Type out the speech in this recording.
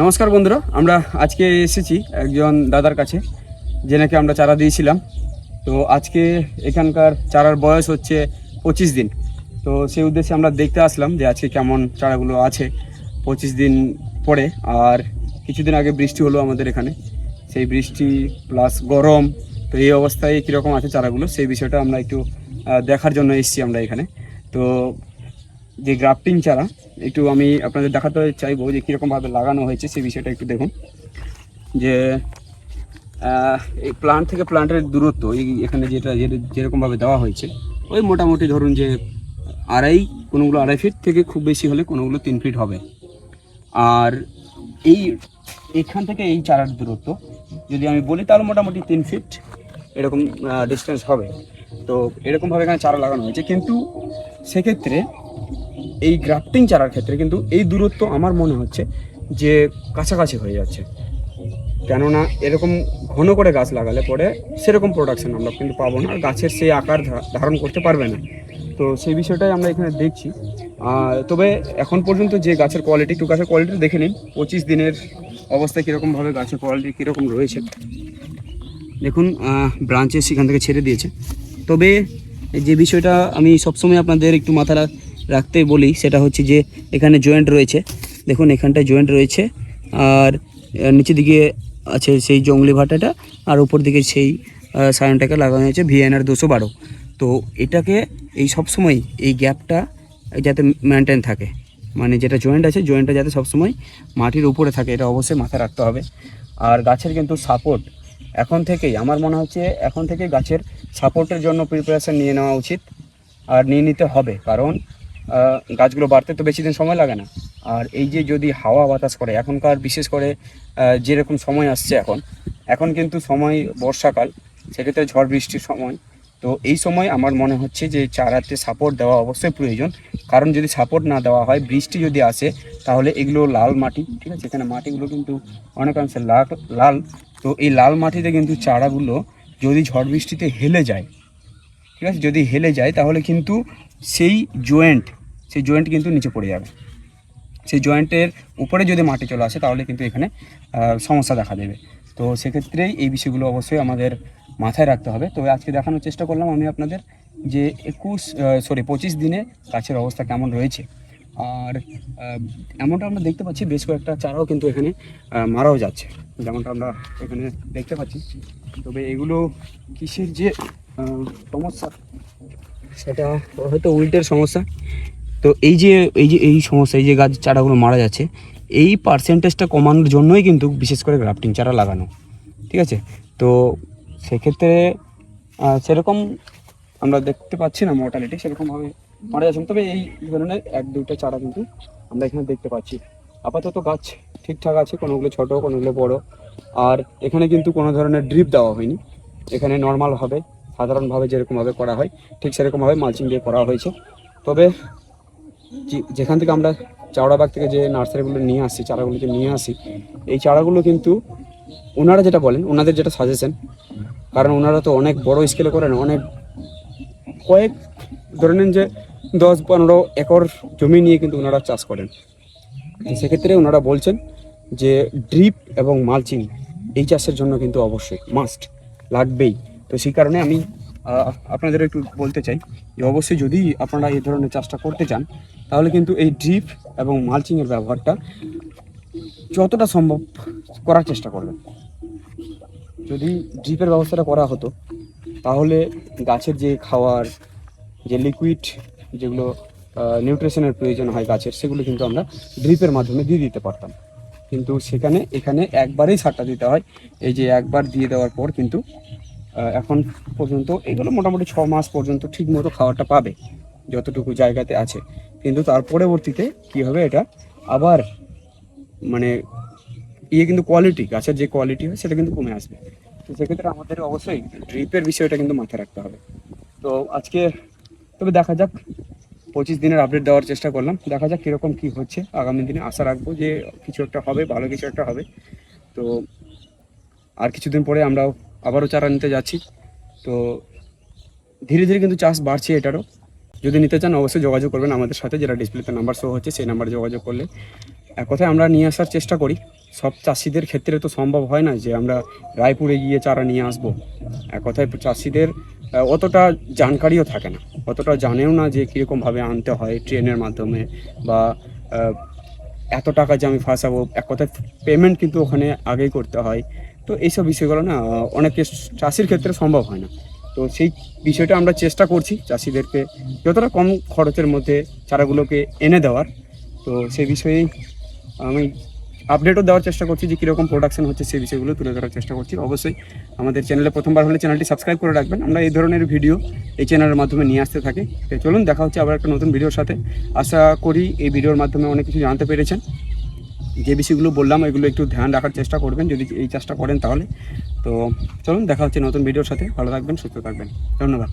নমস্কার বন্ধুরা, আমরা আজকে এসেছি একজন দাদার কাছে যে নাকি আমরা চারা দিয়েছিলাম। তো আজকে এখানকার চারার বয়স হচ্ছে পঁচিশ দিন। তো সেই উদ্দেশ্যে আমরা দেখতে আসলাম যে আজকে কেমন চারাগুলো আছে পঁচিশ দিন পরে। আর কিছুদিন আগে বৃষ্টি হলো আমাদের এখানে, সেই বৃষ্টি প্লাস গরম, তো এই অবস্থায় কীরকম আছে চারাগুলো, সেই বিষয়টা আমরা একটু দেখার জন্য এসেছি আমরা এখানে। তো যে গ্রাফটিং চারা একটু আমি আপনাদের দেখাতে চাইব যে কীরকমভাবে লাগানো হয়েছে সেই বিষয়টা একটু দেখুন। যে এই প্লান্ট থেকে প্লান্টের দূরত্ব, এই এখানে যেটা যেরকমভাবে দেওয়া হয়েছে, ওই মোটামুটি ধরুন যে আড়াই, কোনোগুলো আড়াই ফিট থেকে খুব বেশি হলে কোনোগুলো তিন ফিট হবে। আর এই, এখান থেকে এই চারার দূরত্ব, যদি আমি বলি তাহলে মোটামুটি তিন ফিট এরকম ডিস্টেন্স হবে। তো এরকমভাবে এখানে চারা লাগানো হয়েছে। কিন্তু সেক্ষেত্রে এই গ্রাফটিং চারার ক্ষেত্রে কিন্তু এই দূরত্ব আমার মনে হচ্ছে যে কাছাকাছি হয়ে যাচ্ছে। কেননা এরকম ঘন করে গাছ লাগালে পরে সেরকম প্রোডাকশন আমরা কিন্তু পাবো না গাছের সেই আকার ধারণ করতে পারবে না। তো সেই বিষয়টাই আমরা এখানে দেখছি। তবে এখন পর্যন্ত যে গাছের কোয়ালিটি একটু গাছের কোয়ালিটি দেখে নিন। পঁচিশ দিনের অবস্থায় কীরকমভাবে গাছের কোয়ালিটি কীরকম রয়েছে? দেখুন ব্রাঞ্চেস সেখান থেকে ছেড়ে দিয়েছে। তবে যে বিষয়টা আমি সবসময় আপনাদের একটু মাথা রা- রাখতে বলি, সেটা হচ্ছে যে এখানে জয়েন্ট রয়েছে। দেখুন এখানটায় জয়েন্ট রয়েছে, আর নিচের দিকে আছে সেই জঙ্গলি ভাটাটা, আর উপর দিকে সেই সায়নটাকে লাগানো হয়েছে ভিএনআর দুশো বারো। তো এটাকে এই সবসময় এই গ্যাপটা যাতে মেনটেন থাকে। মানে যেটা জয়েন্ট আছে জয়েন্টটা যাতে সবসময় মাটির উপরে থাকে, এটা অবশ্যই মাথায় রাখতে হবে। আর গাছের কিন্তু সাপোর্ট এখন থেকেই, আমার মনে হচ্ছে এখন থেকে গাছের সাপোর্টের জন্য প্রিপারেশন নিয়ে নেওয়া উচিত, আর নিয়ে নিতে হবে। কারণ গাছগুলো বাড়তে তো বেশি দিন সময় লাগে না। আর এই যে যদি হাওয়া বাতাস করে, এখনকার বিশেষ করে যেরকম সময় আসছে এখন এখন কিন্তু সময় বর্ষাকাল সেক্ষেত্রে ঝড় বৃষ্টির সময়। তো এই সময় আমার মনে হচ্ছে যে চারাতে সাপোর্ট দেওয়া অবশ্যই প্রয়োজন। কারণ যদি সাপোর্ট না দেওয়া হয়, বৃষ্টি যদি আসে, তাহলে এগুলো লাল মাটি, ঠিক আছে? এখানে মাটিগুলো কিন্তু অনেকাংশে লাল লাল। তো এই লাল মাটিতে কিন্তু চারাগুলো যদি ঝড় বৃষ্টিতে হেলে যায়, ঠিক আছে? যদি হেলে যায়, তাহলে কিন্তু সেই জয়েন্ট সেই জয়েন্ট কিন্তু নিচে পড়ে যাবে। সেই জয়েন্টের উপরে যদি মাটি চলে আসে, তাহলে কিন্তু এখানে সমস্যা দেখা দেবে। তো সেক্ষেত্রেই এই বিষয়গুলো অবশ্যই আমাদের মাথায় রাখতে হবে। তো আজকে দেখানোর চেষ্টা করলাম আমি আপনাদের যে একুশ সরি পঁচিশ দিনে গাছের অবস্থা কেমন রয়েছে। আর এমনটা আমরা দেখতে পাচ্ছি, বেশ কয়েকটা চারাও কিন্তু এখানে মারাও যাচ্ছে। যেমনটা আমরা এখানে দেখতে পাচ্ছি। তবে এগুলো কৃষির যে সমস্যা, সেটা হয়তো উইল্টের সমস্যা। তো এই যে এই যে, এই সমস্যা এই যে গাছ চারাগুলো মারা যাচ্ছে, এই পার্সেন্টেজটা কমানোর জন্যই কিন্তু বিশেষ করে গ্রাফটিং চারা লাগানো, ঠিক আছে? তো সেক্ষেত্রে সেরকম আমরা দেখতে পাচ্ছি না মর্টালিটি সেরকমভাবে মারা যাচ্ছে। তবে এই ধরনের এক, দুইটা চারা কিন্তু আমরা এখানে দেখতে পাচ্ছি। আপাতত গাছ ঠিকঠাক আছে, কোনোগুলো ছোট, কোনোগুলো বড়। আর এখানে কিন্তু কোনো ধরনের ড্রিপ দেওয়া হয়নি। এখানে নর্মালভাবে সাধারণভাবে যেরকমভাবে করা হয়, ঠিক সেরকমভাবে মালচিং দিয়ে করা হয়েছে। তবে যেখান থেকে আমরা চাওড়াবাগ থেকে যে নার্সারিগুলো নিয়ে আসি চারাগুলোকে নিয়ে আসি, এই চারাগুলো কিন্তু ওনারা যেটা বলেন, ওনাদের যেটা সাজেশন কারণ ওনারা তো অনেক বড় স্কেলে করেন, অনেক কয়েক ধরে নিন যে দশ পনেরো একর জমি নিয়ে কিন্তু ওনারা চাষ করেন। সেক্ষেত্রে ওনারা বলছেন যে ড্রিপ এবং মালচিং এই চাষের জন্য কিন্তু অবশ্যই মাস্ট লাগবেই। তো সেই কারণে আমি আপনাদের একটু বলতে চাই যে অবশ্যই যদি আপনারা এই ধরনের চাষটা করতে চান, তাহলে কিন্তু এই ড্রিপ এবং মালচিংয়ের ব্যবহারটা যতটা সম্ভব করার চেষ্টা করবেন। যদি ড্রিপের ব্যবস্থাটা করা হতো, তাহলে গাছের যে খাওয়ার, যে লিকুইড যেগুলো নিউট্রিশনের প্রয়োজন হয় গাছের, সেগুলো কিন্তু আমরা ড্রিপের মাধ্যমে দিয়ে দিতে পারতাম। কিন্তু সেখানে, এখানে একবারেই সারটা দিতে হয়। এই যে একবার দিয়ে দেওয়ার পর কিন্তু এখন পর্যন্ত এগুলো মোটামুটি ছ মাস পর্যন্ত ঠিক মতো খাওয়াটা পাবে, যতটুকু জায়গাতে আছে। কিন্তু তার পরবর্তীতে কী হবে এটা আবার মানে ইয়ে কিন্তু কোয়ালিটি গাছের যে কোয়ালিটি হয় সেটা কিন্তু কমে আসবে। তো সেক্ষেত্রে আমাদের অবশ্যই ড্রিপের বিষয়টা কিন্তু মাথায় রাখতে হবে। তো আজকে তবে দেখা যাক, পঁচিশ দিনের আপডেট দেওয়ার চেষ্টা করলাম। দেখা যাক কীরকম কী হচ্ছে। আগামী দিনে আশা রাখব যে কিছু একটা হবে, ভালো কিছু একটা হবে। তো আর কিছুদিন পরে আমরাও আবারও চারা নিতে যাচ্ছি। তো ধীরে ধীরে কিন্তু চাষ বাড়ছে এটারও। যদি নিতে চান অবশ্যই যোগাযোগ করবেন আমাদের সাথে, যেটা ডিসপ্লেতে নাম্বার শো হচ্ছে সেই নাম্বারে যোগাযোগ করলে। এক কথায় আমরা নিয়ে আসার চেষ্টা করি। সব চাষিদের ক্ষেত্রে তো সম্ভব হয় না যে আমরা রায়পুরে গিয়ে চারা নিয়ে আসব। এক কথায় চাষিদের অতটা জানকারিও থাকে না। অতটা জানেও না যে কীরকমভাবে আনতে হয় ট্রেনের মাধ্যমে বা এত টাকা যে আমি ফাঁসাবো। এক কথায় পেমেন্ট কিন্তু ওখানে আগেই করতে হয়। তো এইসব বিষয়গুলো না অনেকে চাষির ক্ষেত্রে সম্ভব হয় না। তো সেই বিষয়টা আমরা চেষ্টা করছি চাষিদেরকে যতটা কম খরচের মধ্যে চারাগুলোকে এনে দেওয়ার। তো সেই বিষয়েই আমি আপডেটও দেওয়ার চেষ্টা করছি যে কীরকম প্রোডাকশন হচ্ছে সেই বিষয়গুলো তুলে ধরার চেষ্টা করছি। অবশ্যই আমাদের চ্যানেলে প্রথমবার হলে চ্যানেলটি সাবস্ক্রাইব করে রাখবেন। আমরা এই ধরনের ভিডিও এই চ্যানেলের মাধ্যমে নিয়ে আসতে থাকি। তো চলুন, দেখা হচ্ছে আবার একটা নতুন ভিডিওর সাথে। আশা করি এই ভিডিওর মাধ্যমে অনেক কিছু জানতে পেরেছেন। যে বিষয়গুলো বললাম, এগুলো একটু ধ্যান রাখার চেষ্টা করবেন যদি এই চাষটা করেন তাহলে। তো চলুন, দেখা হচ্ছে নতুন ভিডিওর সাথে। ভালো থাকবেন, সুস্থ থাকবেন। ধন্যবাদ।